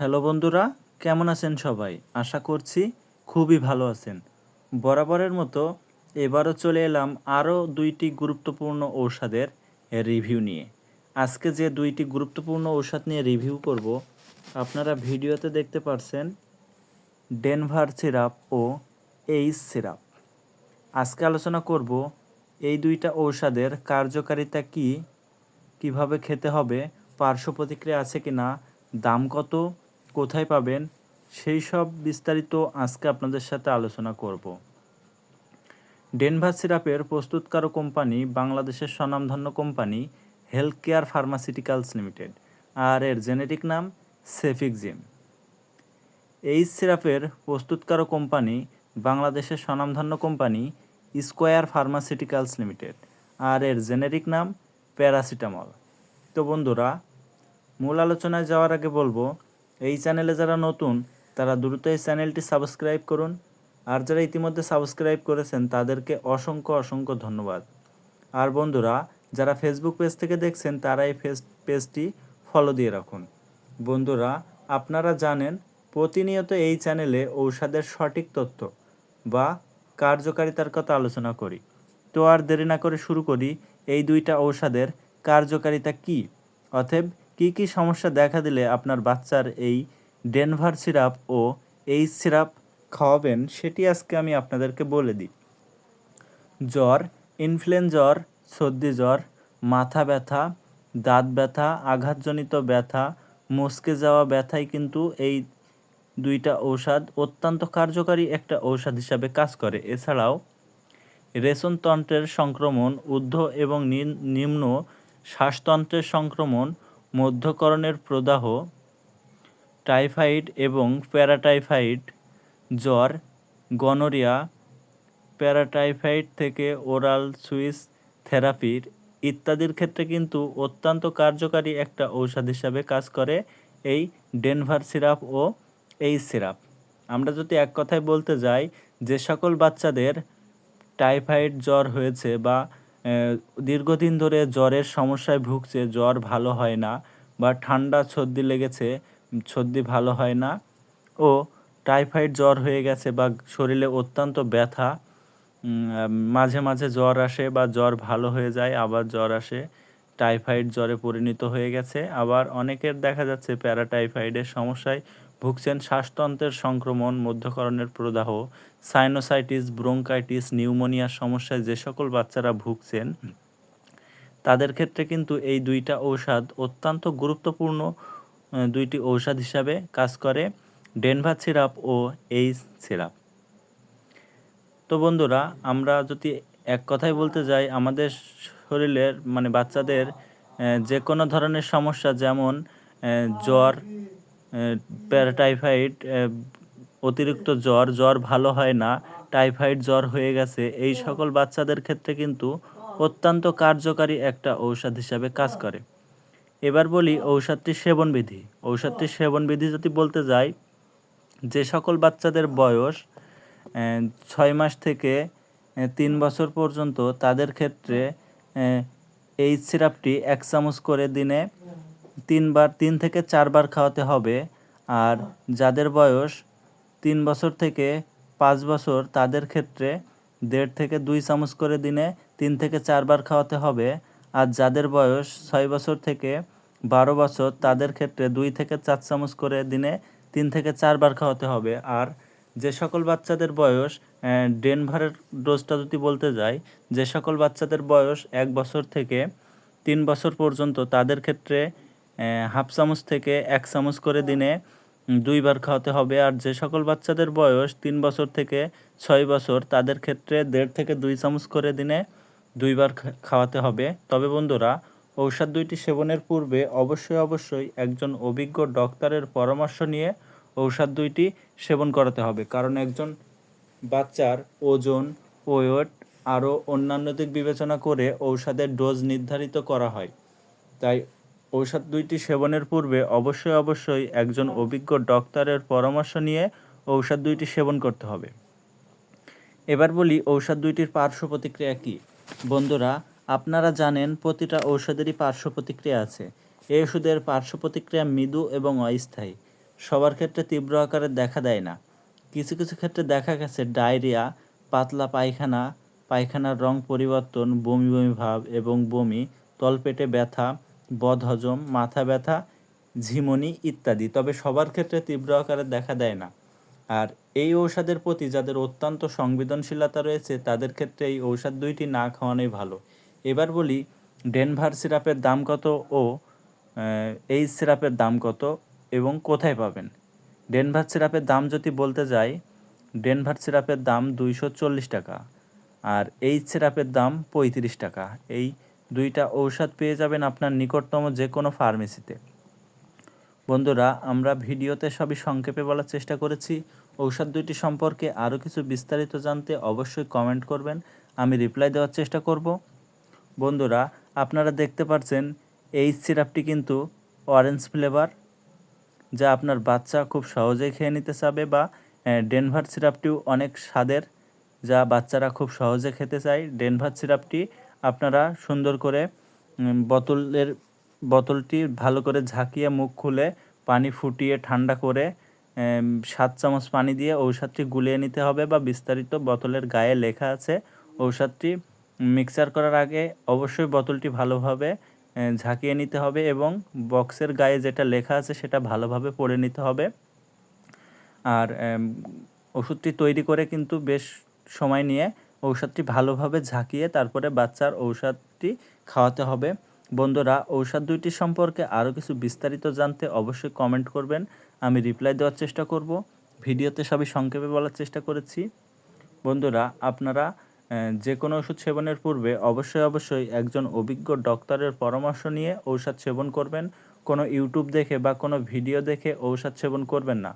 Hello বন্ধুরা, কেমন আছেন সবাই? আশা করছি খুবই ভালো আছেন। বরাবরের মতো এবারও চলে এলাম আরও দুইটি গুরুত্বপূর্ণ ঔষধের রিভিউ নিয়ে। আজকে যে দুইটি গুরুত্বপূর্ণ ঔষধ নিয়ে রিভিউ করব, আপনারা ভিডিওতে দেখতে পারছেন ডেনভার সিরাপ ও এইস সিরাপ। আজকে আলোচনা করব এই দুইটা ঔষধের কার্যকারিতা কি, কীভাবে খেতে হবে, পার্শ্ব প্রতিক্রিয়া আছে কি না দাম কত কোথায় পাবেন, সেই সব বিস্তারিত আজকে আপনাদের সাথে আলোচনা করব। ডেনভার সিরাপের প্রস্তুতকারক কোম্পানি বাংলাদেশের স্বনামধন্য company health care pharmaceuticals limited, আর এর জেনেটিক নাম সেফিকজিম এই সিরাপের প্রস্তুতকারক কোম্পানি বাংলাদেশের স্বনামধন্য কোম্পানি স্কোয়ার ফার্মাসিউটিক্যালস লিমিটেড, আর এর জেনেরিক নাম প্যারাসিটামল। তো বন্ধুরা, মূল আলোচনায় যাওয়ার আগে বলব এই চ্যানেলে যারা নতুন, তারা দ্রুত এই চ্যানেলটি সাবস্ক্রাইব করুন। আর যারা ইতিমধ্যে সাবস্ক্রাইব করেছেন, তাদেরকে অসংখ্য অসংখ্য ধন্যবাদ। আর বন্ধুরা, যারা ফেসবুক পেজ থেকে দেখছেন, তারা এই ফেস পেজটি ফলো দিয়ে রাখুন। বন্ধুরা, আপনারা জানেন, প্রতিনিয়ত এই চ্যানেলে ঔষধের সঠিক তথ্য বা কার্যকারিতার কথা আলোচনা করি। তো আর দেরি না করে শুরু করি, এই দুইটা ঔষধের কার্যকারিতা কি? অতএব কি কি সমস্যা দেখা দিলে আপনার বাচ্চার এই ডেনভার সিরাপ ও এই সিরাপ খাওয়াবেন সেটি আজকে আমি আপনাদেরকে বলে দিই। জ্বর ইনফ্লুয়েঞ্জা জ্বর, সর্দি জ্বর, মাথা ব্যথা, দাঁত ব্যথা, আঘাতজনিত ব্যথা, মস্কে যাওয়া ব্যথাই কিন্তু এই দুইটা ঔষধ অত্যন্ত কার্যকারী একটা ঔষধ হিসাবে কাজ করে। এছাড়াও রেশনতন্ত্রের সংক্রমণ, ঊর্ধ্ব এবং নিম্ন শ্বাসতন্ত্রের সংক্রমণ মধ্যকরণের প্রদাহ, টাইফয়েড এবং প্যারাটাইফয়েড জ্বর, গনোরিয়া, প্যারাটাইফয়েড থেকে ওরাল সুইস থেরাপির ইত্যাদির ক্ষেত্রে কিন্তু অত্যন্ত কার্যকারী একটা ঔষধ হিসাবে কাজ করে এই ডেনভার সিরাপ ও এই সিরাপ। আমরা যদি এক কথায় বলতে যাই, যে সকল বাচ্চাদের টাইফয়েড জ্বর হয়েছে বা দীর্ঘদিন ধরে জ্বরের সমস্যায় ভুগছে, জ্বর ভালো হয় না বা ঠান্ডা, সর্দি লেগেছে, সর্দি ভালো হয় না ও টাইফয়েড জ্বর হয়ে গেছে বা শরীরে অত্যন্ত ব্যথা মাঝে মাঝে জ্বর আসে বা জ্বর ভালো হয়ে যায়, আবার জ্বর আসে, টাইফয়েড জ্বরে পরিণত হয়ে গেছে। আবার অনেকের দেখা যাচ্ছে প্যারাটাইফয়েডের সমস্যায় ভুগছেন শ্বাসতন্ত্রের সংক্রমণ, মধ্যকরণের প্রদাহ সাইনোসাইটিস, ব্রোঙ্কাইটিস, নিউমোনিয়ার সমস্যায় যে সকল বাচ্চারা ভুগছেন, তাদের ক্ষেত্রে কিন্তু এই দুইটা ঔষধ অত্যন্ত গুরুত্বপূর্ণ দুইটি ঔষধ হিসাবে কাজ করে, ডেনভার সিরাপ ও এই সিরাপ। তো বন্ধুরা, আমরা যদি এক কথায় বলতে যাই, আমাদের শরীরের মানে বাচ্চাদের যে কোনো ধরনের সমস্যা যেমন জ্বর প্যারাটাইফয়েড অতিরিক্ত জ্বর জ্বর ভালো হয় না, টাইফয়েড জ্বর হয়ে গেছে, এই সকল বাচ্চাদের ক্ষেত্রে কিন্তু অত্যন্ত কার্যকারী একটা ঔষধ হিসাবে কাজ করে। এবার বলি ঔষধটির সেবনবিধি। ঔষধটির সেবনবিধি যদি বলতে যাই, যে সকল বাচ্চাদের বয়স ছয় মাস থেকে তিন বছর পর্যন্ত তাদের ক্ষেত্রে এই সিরাপটি এক চামচ করে দিনে তিনবার, তিন থেকে চারবার খাওয়াতে হবে। আর যাদের বয়স তিন বছর থেকে পাঁচ বছর তাদের ক্ষেত্রে দেড় থেকে দুই চামচ করে দিনে তিন থেকে চারবার খাওয়াতে হবে। আর যাদের বয়স ছয় বছর থেকে বারো বছর, তাদের ক্ষেত্রে দুই থেকে চার চামচ করে দিনে তিন থেকে চারবার খাওয়াতে হবে। আর যে সকল বাচ্চাদের বয়স ডেনভারের ডোজটা যদি বলতে যাই, যে সকল বাচ্চাদের বয়স এক বছর থেকে তিন বছর পর্যন্ত, তাদের ক্ষেত্রে হাফ চামচ থেকে এক চামচ করে দিনে দুইবার খাওয়াতে হবে আর যে সকল বাচ্চাদের বয়স তিন বছর থেকে ছয় বছর, তাদের ক্ষেত্রে দেড় থেকে দুই চামচ করে দিনে দুইবার খাওয়াতে হবে। তবে বন্ধুরা, ঔষধ দুইটি সেবনের পূর্বে অবশ্যই অবশ্যই একজন অভিজ্ঞ ডক্টরের পরামর্শ নিয়ে ঔষধ দুইটি সেবন করাতে হবে। কারণ একজন বাচ্চার ওজন, ওয়েট আরও অন্যান্য দিক বিবেচনা করে ঔষধের ডোজ নির্ধারিত করা হয়। তাই ঔষধ দুইটি সেবনের পূর্বে অবশ্যই অবশ্যই একজন অভিজ্ঞ ডক্টরের পরামর্শ নিয়ে ঔষধ দুইটি সেবন করতে হবে। এবার বলি ঔষধ দুইটির পার্শ্ব প্রতিক্রিয়া কী? বন্ধুরা, আপনারা জানেন প্রতিটা ঔষধেরই পার্শ্ব প্রতিক্রিয়া আছে। এই ওষুধের পার্শ্ব প্রতিক্রিয়া মৃদু এবং অস্থায়ী। সবার ক্ষেত্রে তীব্র আকারে দেখা দেয় না। কিছু কিছু ক্ষেত্রে দেখা গেছে ডায়রিয়া, পাতলা পায়খানা, পায়খানার রং পরিবর্তন, বমি বমি ভাব এবং বমি, তলপেটে ব্যথা বদহজম, মাথা ব্যথা, ঝিমুনি ইত্যাদি। তবে সবার ক্ষেত্রে তীব্র আকারে দেখা দেয় না। আর এই ঔষধের প্রতি যাদের অত্যন্ত সংবেদনশীলতা রয়েছে, তাদের ক্ষেত্রে এই ঔষধ দুইটি না খাওয়ানোই ভালো। এবার বলি, ডেনভার সিরাপের দাম কত ও এই সিরাপের দাম কত এবং কোথায় পাবেন? ডেনভার সিরাপের দাম যদি বলতে যাই, ডেনভার সিরাপের দাম দুইশো চল্লিশ টাকা আর এই সিরাপের দাম পঁয়ত্রিশ টাকা। এই দুইটা ঔষধ পেয়ে যাবেন আপনার নিকটতম যে কোনো ফার্মেসিতে। বন্ধুরা, আমরা ভিডিওতে সবই সংক্ষেপে বলার চেষ্টা করেছি। ঔষধ দুইটি সম্পর্কে আরও কিছু বিস্তারিত জানতে অবশ্যই কমেন্ট করবেন। আমি রিপ্লাই দেওয়ার চেষ্টা করব। বন্ধুরা, আপনারা দেখতে পাচ্ছেন, এই সিরাপটি কিন্তু অরেঞ্জ ফ্লেভার, যা আপনার বাচ্চা খুব সহজেই খেয়ে নিতে চাবে বা ডেনভার সিরাপটিও অনেক স্বাদের, যা বাচ্চারা খুব সহজে খেতে চায়। ডেনভার সিরাপটি আপনারা সুন্দর করে বোতলের, বোতলটি ভালো করে ঝাঁকিয়ে মুখ খুলে পানি ফুটিয়ে ঠান্ডা করে সাত চামচ পানি দিয়ে ঔষধটি গুলিয়ে নিতে হবে বা বিস্তারিত বোতলের গায়ে লেখা আছে। ঔষধটি মিক্সার করার আগে অবশ্যই বোতলটি ভালোভাবে ঝাঁকিয়ে নিতে হবে এবং বক্সের গায়ে যেটা লেখা আছে সেটা ভালোভাবে পড়ে নিতে হবে। আর ওষুধটি তৈরি করে কিন্তু বেশ সময় নিয়ে ঔষধটি ভালোভাবে ঝাঁকিয়ে তারপরে বাচ্চার ঔষধটি খাওয়াতে হবে। বন্ধুরা, ঔষধ দুইটি সম্পর্কে আরও কিছু বিস্তারিত জানতে অবশ্যই কমেন্ট করবেন। আমি রিপ্লাই দেওয়ার চেষ্টা করব। ভিডিওতে সবই সংক্ষেপে বলার চেষ্টা করেছি। বন্ধুরা, আপনারা যে কোনো ওষুধ সেবনের পূর্বে অবশ্যই অবশ্যই একজন অভিজ্ঞ ডক্টরের পরামর্শ নিয়ে ঔষধ সেবন করবেন। কোনো ইউটিউব দেখে বা কোনো ভিডিও দেখে ঔষধ সেবন করবেন না।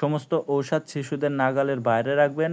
সমস্ত ঔষধ শিশুদের নাগালের বাইরে রাখবেন।